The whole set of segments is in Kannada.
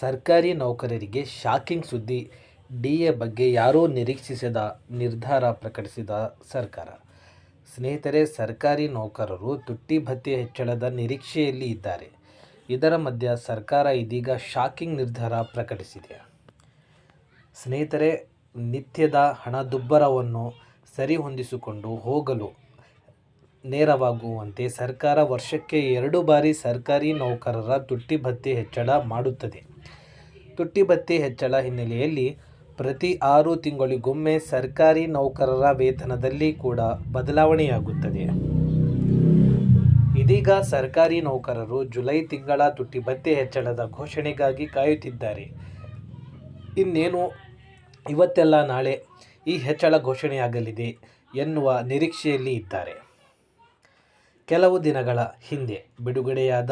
ಸರ್ಕಾರಿ ನೌಕರರಿಗೆ ಶಾಕಿಂಗ್ ಸುದ್ದಿ ಡಿಎ ಬಗ್ಗೆ ಯಾರೂ ನಿರೀಕ್ಷಿಸದ ನಿರ್ಧಾರ ಪ್ರಕಟಿಸಿದ ಸರ್ಕಾರ. ಸ್ನೇಹಿತರೆ, ಸರ್ಕಾರಿ ನೌಕರರು ತುಟ್ಟಿ ಭತ್ಯೆ ಹೆಚ್ಚಳದ ನಿರೀಕ್ಷೆಯಲ್ಲಿ ಇದ್ದಾರೆ. ಇದರ ಮಧ್ಯೆ ಸರ್ಕಾರ ಇದೀಗ ಶಾಕಿಂಗ್ ನಿರ್ಧಾರ ಪ್ರಕಟಿಸಿದೆ. ಸ್ನೇಹಿತರೆ, ನಿತ್ಯದ ಹಣದುಬ್ಬರವನ್ನು ಸರಿಹೊಂದಿಸಿಕೊಂಡು ಹೋಗಲು ನೇರವಾಗುವಂತೆ ಸರ್ಕಾರ ವರ್ಷಕ್ಕೆ ಎರಡು ಬಾರಿ ಸರ್ಕಾರಿ ನೌಕರರ ತುಟ್ಟಿ ಭತ್ಯೆ ಹೆಚ್ಚಳ ಮಾಡುತ್ತದೆ. ತುಟ್ಟಿ ಭತ್ಯೆ ಹೆಚ್ಚಳ ಹಿನ್ನೆಲೆಯಲ್ಲಿ ಪ್ರತಿ ಆರು ತಿಂಗಳಿಗೊಮ್ಮೆ ಸರ್ಕಾರಿ ನೌಕರರ ವೇತನದಲ್ಲಿ ಕೂಡ ಬದಲಾವಣೆಯಾಗುತ್ತದೆ. ಇದೀಗ ಸರ್ಕಾರಿ ನೌಕರರು ಜುಲೈ ತಿಂಗಳ ತುಟ್ಟಿ ಭತ್ಯೆ ಹೆಚ್ಚಳದ ಘೋಷಣೆಗಾಗಿ ಕಾಯುತ್ತಿದ್ದಾರೆ. ಇನ್ನೇನು, ಇವತ್ತೆಲ್ಲ ನಾಳೆ ಈ ಹೆಚ್ಚಳ ಘೋಷಣೆಯಾಗಲಿದೆ ಎನ್ನುವ ನಿರೀಕ್ಷೆಯಲ್ಲಿ ಇದ್ದಾರೆ. ಕೆಲವು ದಿನಗಳ ಹಿಂದೆ ಬಿಡುಗಡೆಯಾದ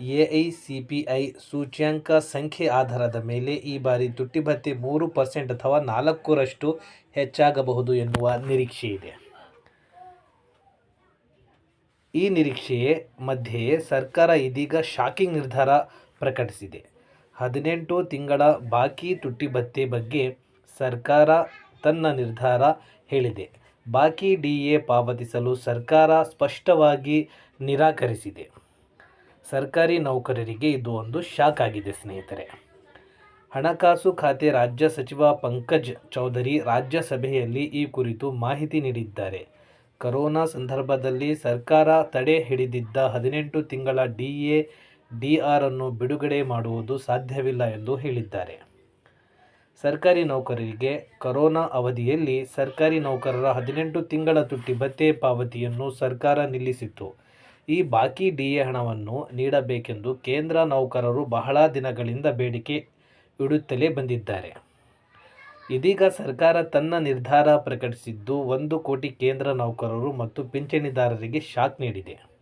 ಎಐಸಿಪಿಐ ಸೂಚ್ಯಂಕ ಸಂಖ್ಯೆ ಆಧಾರದ ಮೇಲೆ ಈ ಬಾರಿ ತುಟ್ಟಿ ಭತ್ತೆ ಮೂರು ಪರ್ಸೆಂಟ್ ಅಥವಾ ನಾಲ್ಕರಷ್ಟು ಹೆಚ್ಚಾಗಬಹುದು ಎನ್ನುವ ನಿರೀಕ್ಷೆ ಇದೆ. ಈ ನಿರೀಕ್ಷೆಯ ಮಧ್ಯೆಯೇ ಸರ್ಕಾರ ಇದೀಗ ಶಾಕಿಂಗ್ ನಿರ್ಧಾರ ಪ್ರಕಟಿಸಿದೆ. ಹದಿನೆಂಟು ತಿಂಗಳ ಬಾಕಿ ತುಟ್ಟಿ ಭತ್ಯೆ ಬಗ್ಗೆ ಸರ್ಕಾರ ತನ್ನ ನಿರ್ಧಾರ ಹೇಳಿದೆ. ಬಾಕಿ ಡಿಎ ಪಾವತಿಸಲು ಸರ್ಕಾರ ಸ್ಪಷ್ಟವಾಗಿ ನಿರಾಕರಿಸಿದೆ. ಸರ್ಕಾರಿ ನೌಕರರಿಗೆ ಇದು ಒಂದು ಶಾಕ್ ಆಗಿದೆ, ಸ್ನೇಹಿತರೆ. ಹಣಕಾಸು ಖಾತೆ ರಾಜ್ಯ ಸಚಿವ ಪಂಕಜ್ ಚೌಧರಿ ರಾಜ್ಯಸಭೆಯಲ್ಲಿ ಈ ಕುರಿತು ಮಾಹಿತಿ ನೀಡಿದ್ದಾರೆ. ಕರೋನಾ ಸಂದರ್ಭದಲ್ಲಿ ಸರ್ಕಾರ ತಡೆ ಹಿಡಿದಿದ್ದ ಹದಿನೆಂಟು ತಿಂಗಳ ಡಿ ಎ ಡಿಆರ್ ಅನ್ನು ಬಿಡುಗಡೆ ಮಾಡುವುದು ಸಾಧ್ಯವಿಲ್ಲ ಎಂದು ಹೇಳಿದ್ದಾರೆ. ಸರ್ಕಾರಿ ನೌಕರರಿಗೆ ಕರೋನಾ ಅವಧಿಯಲ್ಲಿ ಸರ್ಕಾರಿ ನೌಕರರ ಹದಿನೆಂಟು ತಿಂಗಳ ತುಟ್ಟಿ ಭತ್ತೆ ಪಾವತಿಯನ್ನು ಸರ್ಕಾರ ನಿಲ್ಲಿಸಿತ್ತು. ಈ ಬಾಕಿ ಡಿಎ ಹಣವನ್ನು ನೀಡಬೇಕೆಂದು ಕೇಂದ್ರ ನೌಕರರು ಬಹಳ ದಿನಗಳಿಂದ ಬೇಡಿಕೆ ಇಡುತ್ತಲೇ ಬಂದಿದ್ದಾರೆ. ಇದೀಗ ಸರ್ಕಾರ ತನ್ನ ನಿರ್ಧಾರ ಪ್ರಕಟಿಸಿದ್ದು, ಒಂದು ಕೋಟಿ ಕೇಂದ್ರ ನೌಕರರು ಮತ್ತು ಪಿಂಚಣಿದಾರರಿಗೆ ಶಾಕ್ ನೀಡಿದೆ.